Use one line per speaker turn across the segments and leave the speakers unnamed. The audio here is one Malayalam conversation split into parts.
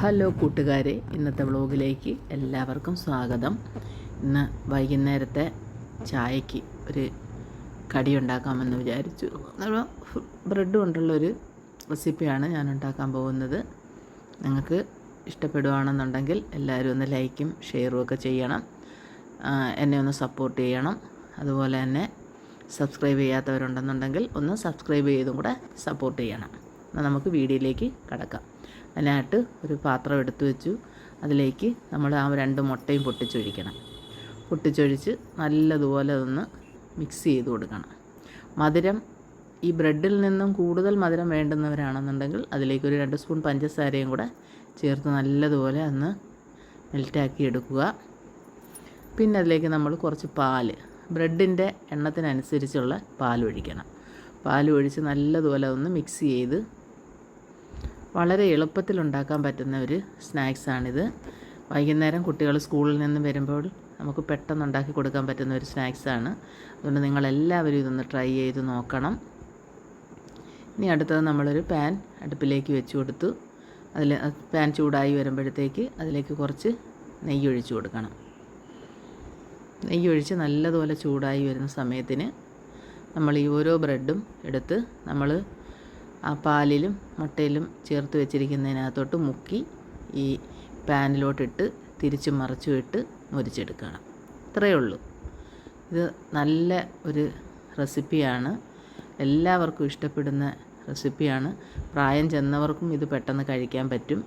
ഹലോ കൂട്ടുകാരെ ഇന്നത്തെ വ്ളോഗിലേക്ക് എല്ലാവർക്കും സ്വാഗതം. ഇന്ന് വൈകുന്നേരത്തെ ചായക്ക് ഒരു കടി ഉണ്ടാക്കാമെന്ന് വിചാരിച്ചു. ബ്രെഡ് കൊണ്ടുള്ളൊരു റെസിപ്പിയാണ് ഞാൻ ഉണ്ടാക്കാൻ പോകുന്നത്. നിങ്ങൾക്ക് ഇഷ്ടപ്പെടുകയാണെന്നുണ്ടെങ്കിൽ എല്ലാവരും ഒന്ന് ലൈക്കും ഷെയറും ഒക്കെ ചെയ്യണം. എന്നെ ഒന്ന് സപ്പോർട്ട് ചെയ്യണം. അതുപോലെ തന്നെ സബ്സ്ക്രൈബ് ചെയ്യാത്തവരുണ്ടെന്നുണ്ടെങ്കിൽ ഒന്ന് സബ്സ്ക്രൈബ് ചെയ്തും കൂടെ സപ്പോർട്ട് ചെയ്യണം. നമുക്ക് വീഡിയോയിലേക്ക് കടക്കാം. അതിനായിട്ട് ഒരു പാത്രം എടുത്തു വെച്ചു. അതിലേക്ക് നമ്മൾ ആ രണ്ട് മുട്ടയും പൊട്ടിച്ചൊഴിക്കണം. പൊട്ടിച്ചൊഴിച്ച് നല്ലതുപോലെ ഒന്ന് മിക്സ് ചെയ്ത് കൊടുക്കണം. മധുരം ഈ ബ്രെഡിൽ നിന്നും കൂടുതൽ മധുരം വേണ്ടുന്നവരാണെന്നുണ്ടെങ്കിൽ അതിലേക്ക് ഒരു രണ്ട് സ്പൂൺ പഞ്ചസാരയും കൂടെ ചേർത്ത് നല്ലതുപോലെ ഒന്ന് മെൽറ്റാക്കി എടുക്കുക. പിന്നെ അതിലേക്ക് നമ്മൾ കുറച്ച് പാൽ ബ്രെഡിന്റെ എണ്ണത്തിനനുസരിച്ചുള്ള പാൽ ഒഴിക്കണം പാൽ ഒഴിച്ച് നല്ലതുപോലെ ഒന്ന് മിക്സ് ചെയ്ത് വളരെ എളുപ്പത്തിൽ ഉണ്ടാക്കാൻ പറ്റുന്ന ഒരു സ്നാക്സാണിത്. വൈകുന്നേരം കുട്ടികൾ സ്കൂളിൽ നിന്ന് വരുമ്പോൾ നമുക്ക് പെട്ടെന്ന് ഉണ്ടാക്കി കൊടുക്കാൻ പറ്റുന്ന ഒരു സ്നാക്സാണ്. അതുകൊണ്ട് നിങ്ങളെല്ലാവരും ഇതൊന്ന് ട്രൈ ചെയ്ത് നോക്കണം. ഇനി അടുത്തത് നമ്മളൊരു പാൻ അടുപ്പിലേക്ക് വെച്ച് കൊടുത്തു. അതിൽ പാൻ ചൂടായി വരുമ്പോഴത്തേക്ക് അതിലേക്ക് കുറച്ച് നെയ്യ് ഒഴിച്ചു കൊടുക്കണം. നെയ്യ് ഒഴിച്ച് നല്ലതുപോലെ ചൂടായി വരുന്ന സമയത്തിന് നമ്മൾ ഈ ഓരോ ബ്രെഡും എടുത്ത് നമ്മൾ ആ പാലിലും മുട്ടയിലും ചേർത്ത് വെച്ചിരിക്കുന്നതിനകത്തോട്ട് മുക്കി ഈ പാനിലോട്ടിട്ട് തിരിച്ച് മറിച്ചു ഇട്ട് മുരിച്ചെടുക്കണം. ഇത്രയേ ഉള്ളൂ. ഇത് നല്ല ഒരു റെസിപ്പിയാണ്. എല്ലാവർക്കും ഇഷ്ടപ്പെടുന്ന റെസിപ്പിയാണ്. പ്രായം ചെന്നവർക്കും ഇത് പെട്ടെന്ന് കഴിക്കാൻ പറ്റും.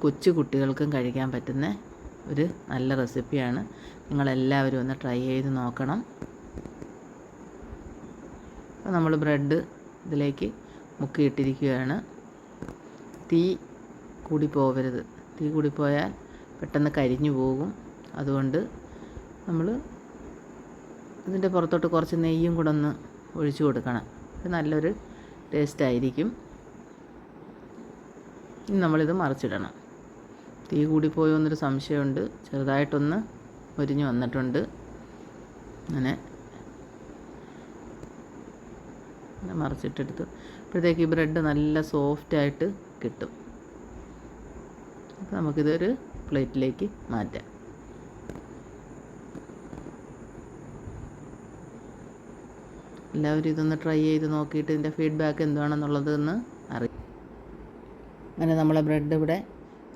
കൊച്ചു കുട്ടികൾക്കും കഴിക്കാൻ പറ്റുന്ന ഒരു നല്ല റെസിപ്പിയാണ്. നിങ്ങളെല്ലാവരും ഒന്ന് ട്രൈ ചെയ്ത് നോക്കണം. അപ്പോൾ നമ്മൾ ബ്രെഡ് ഇതിലേക്ക് മുക്കിയിട്ടിരിക്കുകയാണ്. തീ കൂടി പോവരുത് തീ കൂടി പോയാൽ പെട്ടെന്ന് കരിഞ്ഞു പോകും. അതുകൊണ്ട് നമ്മൾ ഇതിന്റെ പുറത്തോട്ട് കുറച്ച് നെയ്യും കൂടെ ഒന്ന് ഒഴിച്ചു കൊടുക്കണം. നല്ലൊരു ടേസ്റ്റ് ആയിരിക്കും. ഇനി നമ്മളിത് മറിച്ചിടണം. തീ കൂടി പോയോ എന്നൊരു സംശയമുണ്ട്. ചെറുതായിട്ടൊന്ന് മുരിഞ്ഞു വന്നിട്ടുണ്ട്. അങ്ങനെ മറിച്ചിട്ടെടുത്ത്. അപ്പോഴത്തേക്ക് ഈ ബ്രെഡ് നല്ല സോഫ്റ്റായിട്ട് കിട്ടും. അപ്പോൾ നമുക്കിതൊരു പ്ലേറ്റിലേക്ക് മാറ്റാം. എല്ലാവരും ഇതൊന്ന് ട്രൈ ചെയ്ത് നോക്കിയിട്ട് ഇതിന്റെ ഫീഡ്ബാക്ക് എന്താണെന്നുള്ളതെന്ന് അറിയാം. അങ്ങനെ നമ്മളെ ബ്രെഡ് ഇവിടെ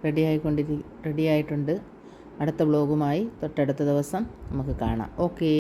റെഡി ആയിക്കൊണ്ടിരി റെഡി ആയിട്ടുണ്ട്. അടുത്ത ബ്ലോഗുമായി തൊട്ടടുത്ത ദിവസം നമുക്ക് കാണാം. ഓക്കേ